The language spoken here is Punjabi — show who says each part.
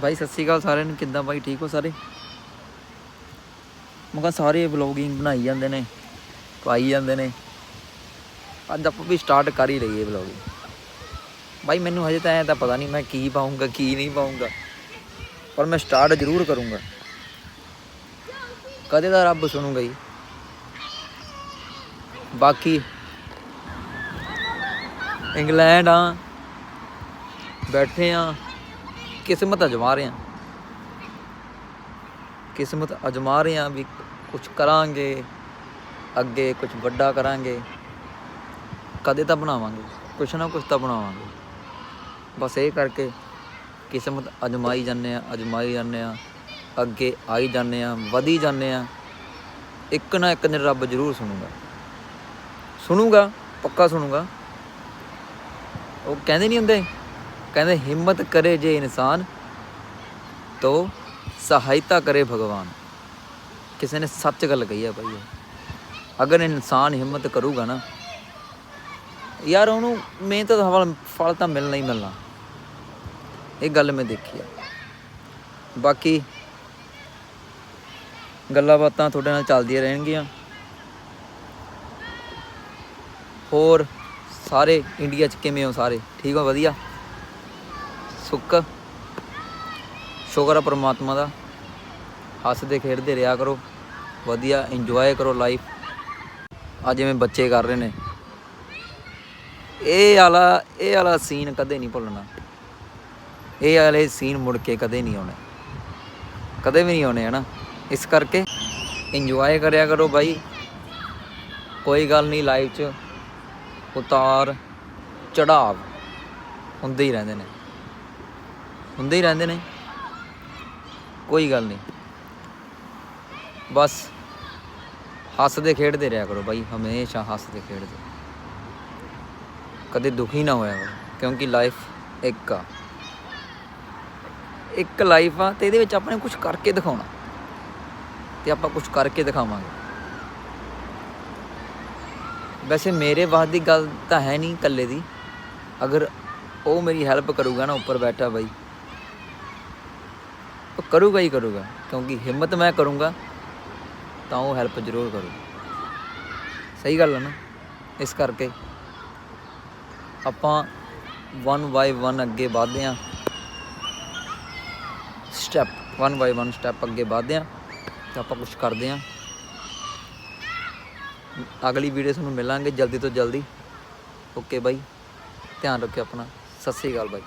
Speaker 1: ਬਾਈ, ਸਤਿ ਸ਼੍ਰੀ ਅਕਾਲ ਸਾਰਿਆਂ ਨੂੰ। ਕਿੱਦਾਂ ਬਾਈ? ਠੀਕ ਹੋ ਸਾਰੇ? ਮੈਂ ਕਿਹਾ ਸਾਰੇ ਵਲੋਗਿੰਗ ਬਣਾਈ ਜਾਂਦੇ ਨੇ, ਪਾਈ ਜਾਂਦੇ ਨੇ। ਅੱਜ ਆਪਾਂ ਵੀ ਸਟਾਰਟ ਕਰ ਹੀ ਲਈਏ ਵਲੋਗਿੰਗ ਬਾਈ, ਮੈਨੂੰ ਹਜੇ ਤਾਂ ਐ ਤਾਂ ਪਤਾ ਨਹੀਂ ਮੈਂ ਕੀ ਪਾਉਂਗਾ ਕੀ ਨਹੀਂ ਪਾਉਂਗਾ ਪਰ ਮੈਂ ਸਟਾਰਟ ਜ਼ਰੂਰ ਕਰੂੰਗਾ। ਕਦੇ ਤਾਂ ਰੱਬ ਸੁਣੂਗਾ ਜੀ ਬਾਕੀ ਇੰਗਲੈਂਡ ਆ, ਬੈਠੇ ਆ। ਕਿਸਮਤ ਅਜਮਾ ਰਹੇ ਆ ਕਿਸਮਤ ਅਜਮਾ ਰਹੇ ਹਾਂ ਵੀ ਕੁਝ ਕਰਾਂਗੇ, ਅੱਗੇ ਕੁਝ ਵੱਡਾ ਕਰਾਂਗੇ। ਕਦੇ ਤਾਂ ਬਣਾਵਾਂਗੇ, ਕੁਛ ਨਾ ਕੁਛ ਤਾਂ ਬਣਾਵਾਂਗੇ। ਬਸ ਇਹ ਕਰਕੇ ਕਿਸਮਤ ਅਜਮਾਈ ਜਾਂਦੇ ਆ ਅਜਮਾਈ ਜਾਂਦੇ ਆ ਅੱਗੇ ਆਈ ਜਾਂਦੇ ਆ ਵਧੀ ਜਾਂਦੇ ਆ ਇੱਕ ਨਾ ਇੱਕ ਦਿਨ ਰੱਬ ਜ਼ਰੂਰ ਸੁਣੂਗਾ। ਸੁਣੂਗਾ, ਪੱਕਾ ਸੁਣੂਗਾ। ਉਹ ਕਹਿੰਦੇ ਨਹੀਂ ਹੁੰਦੇ? ਕਹਿੰਦੇ ਹਿੰਮਤ ਕਰੇ ਜੇ ਇਨਸਾਨ, ਤੋ ਸਹਾਇਤਾ ਕਰੇ ਭਗਵਾਨ। ਕਿਸੇ ਨੇ ਸੱਚ ਗੱਲ ਕਹੀ ਹੈ ਭਾਈ ਅਗਰ ਇਨਸਾਨ ਹਿੰਮਤ ਕਰੂਗਾ ਨਾ, ਯਾਰ ਉਹਨੂੰ ਮਿਹਨਤ ਦਾ ਫਲ ਫਲ ਤਾਂ ਮਿਲਣਾ ਹੀ ਮਿਲਣਾ। ਇਹ ਗੱਲ ਮੈਂ ਦੇਖੀ ਆ। ਬਾਕੀ ਗੱਲਾਂ ਬਾਤਾਂ ਤੁਹਾਡੇ ਨਾਲ ਚੱਲਦੀਆਂ ਰਹਿਣਗੀਆਂ। ਹੋਰ ਸਾਰੇ ਇੰਡੀਆ 'ਚ ਕਿਵੇਂ ਹੋ ਸਾਰੇ? ਠੀਕ ਹੋ? ਵਧੀਆ? ਸੁੱਖ ਸ਼ੁਕਰ ਆ ਪਰਮਾਤਮਾ ਦਾ। ਹੱਸਦੇ, ਖੇਡਦੇ ਰਿਹਾ ਕਰੋ। ਵਧੀਆ ਇੰਜੋਏ ਕਰੋ ਲਾਈਫ ਆ ਜਿਵੇਂ ਬੱਚੇ ਕਰ ਰਹੇ ਨੇ। ਇਹ ਵਾਲਾ ਇਹ ਵਾਲਾ ਸੀਨ ਕਦੇ ਨਹੀਂ ਭੁੱਲਣਾ। ਇਹ ਵਾਲੇ ਸੀਨ ਮੁੜ ਕੇ ਕਦੇ ਨਹੀਂ ਆਉਣੇ। ਕਦੇ ਵੀ ਨਹੀਂ ਆਉਣੇ, ਹਨਾ? ਇਸ ਕਰਕੇ ਇੰਜੋਏ ਕਰਿਆ ਕਰੋ ਬਾਈ। ਕੋਈ ਗੱਲ ਨਹੀਂ ਲਾਈਫ 'ਚ ਉਤਾਰ ਚੜਾਵ ਹੁੰਦੇ ਹੀ ਰਹਿੰਦੇ ਨੇ। ਹੁੰਦੇ ਹੀ ਰਹਿੰਦੇ ਨੇ। ਕੋਈ ਗੱਲ ਨਹੀਂ। ਬਸ ਹੱਸਦੇ ਖੇਡਦੇ ਰਿਹਾ ਕਰੋ ਬਾਈ, ਹਮੇਸ਼ਾ ਹੱਸਦੇ ਖੇਡਦੇ। ਕਦੇ ਦੁਖੀ ਨਾ ਹੋਇਆ ਕਰੋ, ਕਿਉਂਕਿ ਲਾਈਫ ਇੱਕ ਆ। ਇੱਕ ਲਾਈਫ ਆ ਤੇ ਇਹਦੇ ਵਿੱਚ ਆਪਾਂ ਨੇ ਕੁਝ ਕਰਕੇ ਦਿਖਾਉਣਾ। ਤੇ ਆਪਾਂ ਕੁਝ ਕਰਕੇ ਦਿਖਾਵਾਂਗੇ। ਵੈਸੇ ਮੇਰੇ ਵਾਸ ਦੀ ਗੱਲ ਤਾਂ ਹੈ ਨਹੀਂ ਇਕੱਲੇ ਦੀ। ਅਗਰ ਉਹ ਮੇਰੀ ਹੈਲਪ ਕਰੂਗਾ ਨਾ, ਉੱਪਰ ਬੈਠਾ ਬਾਈ ਉਹ ਕਰੂਗਾ ਹੀ ਕਰੂਗਾ, ਕਿਉਂਕਿ ਹਿੰਮਤ ਮੈਂ ਕਰੂੰਗਾ, ਤਾਂ ਉਹ ਹੈਲਪ ਜ਼ਰੂਰ ਕਰੂ। ਸਹੀ ਗੱਲ ਹੈ ਨਾ, ਇਸ ਕਰਕੇ ਆਪਾਂ ਵਨ ਬਾਈ ਵਨ ਅੱਗੇ ਵਧਦੇ ਹਾਂ। Step one by one step ਅੱਗੇ ਵਧਦੇ ਹਾਂ, ਤਾਂ ਆਪਾਂ ਕੁਝ ਕਰਦੇ ਹਾਂ। ਅਗਲੀ ਵੀਡੀਓ ਤੁਹਾਨੂੰ ਮਿਲਾਂਗੇ ਜਲਦੀ ਤੋਂ ਜਲਦੀ। ਓਕੇ ਬਾਈ, ਧਿਆਨ ਰੱਖਿਓ ਆਪਣਾ। ਸਤਿ ਸ੍ਰੀ ਅਕਾਲ ਬਾਈ।